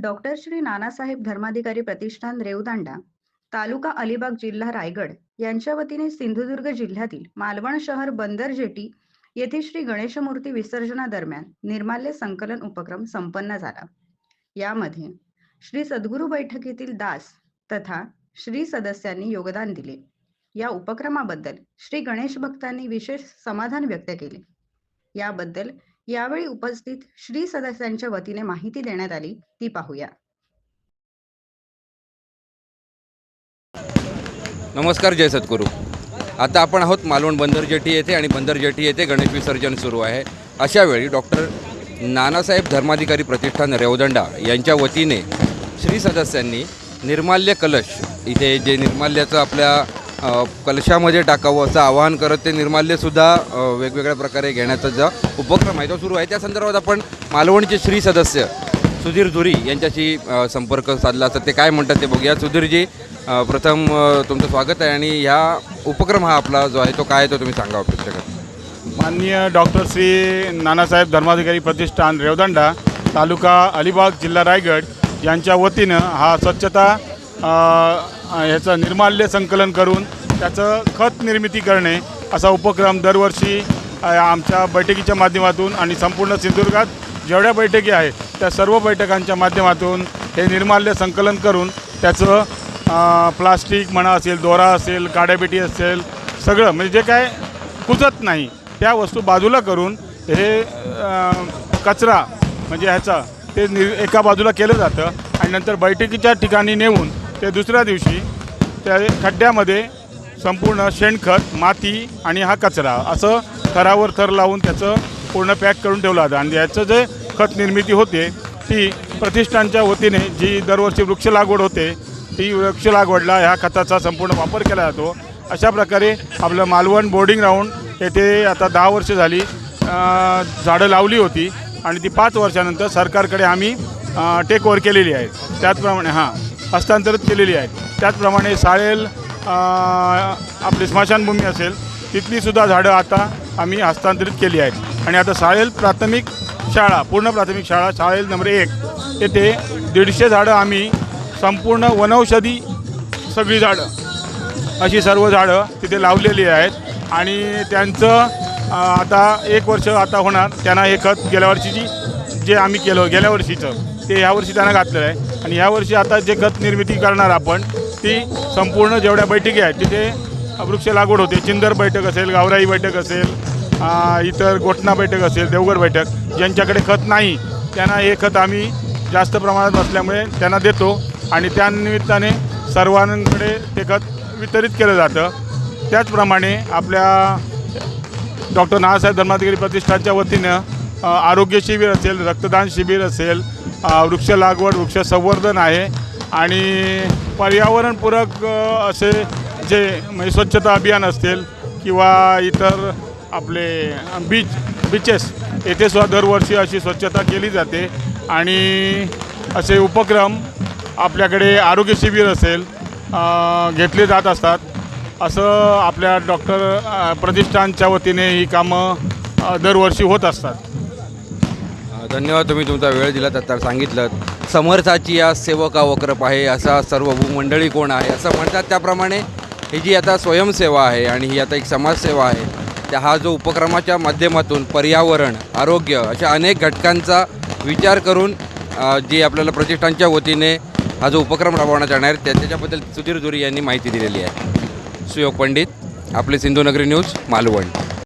Doctor Shri Nanasaheb Dharmadhikari Pratishthan Revdanda taluka Alibag जिल्हा रायगड यांच्या वतीने सिंधुदुर्ग जिल्ह्यातील मालवण शहर बंदर जेटी येथे श्री गणेशमूर्ती विसर्जनादरम्यान निर्माल्य संकलन उपक्रम संपन्न झाला. यामध्ये श्री सद्गुरू बैठकीतील दास तथा श्री सदस्यांनी योगदान दिले. या उपक्रमाबद्दल श्री गणेश भक्तांनी विशेष समाधान व्यक्त केले. याबद्दल यावेळी उपस्थित श्री सदस्यांच्या वतीने माहिती देण्यात आली. ती पाहूया. नमस्कार जय सद्गुरू. आता आपण आहोत मालवण बंदर जेटी येथे आणि बंदर जेटी येथे गणेश विसर्जन सुरू आहे. अशा वेळी डॉक्टर नानासाहेब धर्माधिकारी प्रतिष्ठान रेवदंडा यांच्या वतीने श्री सदस्यांनी निर्माल्य कलश इथे जे निर्माल्याचं आपल्या कलशामध्ये टाकावं असं आवाहन करत ते निर्माल्यसुद्धा वेगवेगळ्या प्रकारे घेण्याचा जो उपक्रम आहे. तो सुरू आहे. त्या संदर्भात आपण मालवणचे श्री सदस्य सुधीर धुरी यांच्याशी संपर्क साधला असतात ते काय म्हणतात ते बघूया. सुधीरजी प्रथम तुमचं स्वागत आहे आणि ह्या उपक्रम हा आपला जो आहे तो काय आहे तो तुम्ही सांगा प्रेक्षकांना माननीय डॉक्टर श्री नानासाहेब धर्माधिकारी प्रतिष्ठान रेवदंडा तालुका अलिबाग जिल्हा रायगड यांच्या वतीनं हा स्वच्छता ह्याचं निर्माल्य संकलन करून त्याचं खत निर्मिती करणे असा उपक्रम दरवर्षी आमच्या बैठकीच्या माध्यमातून आणि संपूर्ण सिंधुदुर्गात जेवढ्या बैठकी आहेत त्या सर्व बैठकांच्या माध्यमातून हे निर्माल्य संकलन करून त्याचं प्लास्टिक म्हणा असेल दोरा असेल काड्यापेटी असेल सगळं म्हणजे जे काय कुजत नाही त्या वस्तू बाजूला करून हे कचरा म्हणजे ह्याचा ते नि एका बाजूला केलं जातं आणि नंतर बैठकीच्या ठिकाणी नेऊन ते दुसऱ्या दिवशी त्या खड्ड्यामध्ये संपूर्ण शेणखत माती आणि हा कचरा असं थरावर थर लावून त्याचं पूर्ण पॅक करून ठेवलं जातं आणि याचं जे खत निर्मिती होते ती प्रतिष्ठानच्या वतीने जी दरवर्षी वृक्ष लागवड होते ती वृक्ष लागवडला ह्या खताचा संपूर्ण वापर केला जातो. अशा प्रकारे आपलं मालवण बोर्डिंग राऊंड येथे आता दहा वर्ष झाली झाडं लावली होती आणि ती पाच वर्षानंतर सरकारकडे आम्ही टेक ओव्हर केलेली आहे. त्याचप्रमाणे हां. हस्तांतरित केलेली आहे त्याचप्रमाणे साळेल आपली स्मशानभूमी असेल तिथलीसुद्धा झाडं आता आम्ही हस्तांतरित केली आहेत. आणि आता साळेल प्राथमिक शाळा पूर्ण प्राथमिक शाळा शाळेल नंबर एक येथे दीडशे झाडं आम्ही संपूर्ण वनौषधी सगळी झाडं अशी सर्व झाडं तिथे लावलेली आहेत. आणि त्यांचं आता एक वर्ष आता होणार त्यांना हे खत गेल्या वर्षीची जे आम्ही केलं गेल्या वर्षीचं ते यावर्षी त्यांना घातलेलं आहे. आणि यावर्षी आता जे खत निर्मिती करणार आपण ती संपूर्ण जेवढ्या बैठकी आहेत तिथे वृक्ष लागवड होते. चिंदर बैठक असेल गावराई बैठक असेल इतर गोठणा बैठक असेल देवगड बैठक ज्यांच्याकडे खत नाही त्यांना हे खत आम्ही जास्त प्रमाणात असल्यामुळे त्यांना देतो आणि त्यानिमित्ताने सर्वांकडे ते खत वितरित केलं जातं. त्याचप्रमाणे आपल्या डॉक्टर नानासाहेब धर्माधिकारी प्रतिष्ठानच्या वतीनं आरोग्य शिबिर असेल रक्तदान शिबिर असेल वृक्ष लागवड वृक्ष संवर्धन आहे. आणि पर्यावरणपूरक असे जे म्हणजे स्वच्छता अभियान असतील किंवा इतर आपले बीच बीचेस येथे सुद्धा दरवर्षी अशी स्वच्छता केली जाते. आणि असे उपक्रम आपल्याकडे आरोग्य शिबिर असेल घेतले जात असतात. असं आपल्या डॉक्टर प्रतिष्ठानच्या वतीने ही कामं दरवर्षी होत असतात. धन्यवाद तुम्ही तुमचा वेळ दिला तर सांगितलं समर्थाची या सेवका वक्रप आहे असा सर्व भूमंडळी कोण आहे असं म्हणतात त्याप्रमाणे ही जी आता स्वयंसेवा आहे आणि ही आता एक समाजसेवा आहे त्या हा जो उपक्रमाच्या माध्यमातून पर्यावरण आरोग्य अशा अनेक घटकांचा विचार करून जी आपल्याला प्रतिष्ठानच्या वतीने हा जो उपक्रम राबवण्यात येणार आहे त्या त्याच्याबद्दल सुधीर धुरी यांनी माहिती दिलेली आहे. सुयोग पंडित आपले सिंधुनगरी न्यूज मालवण.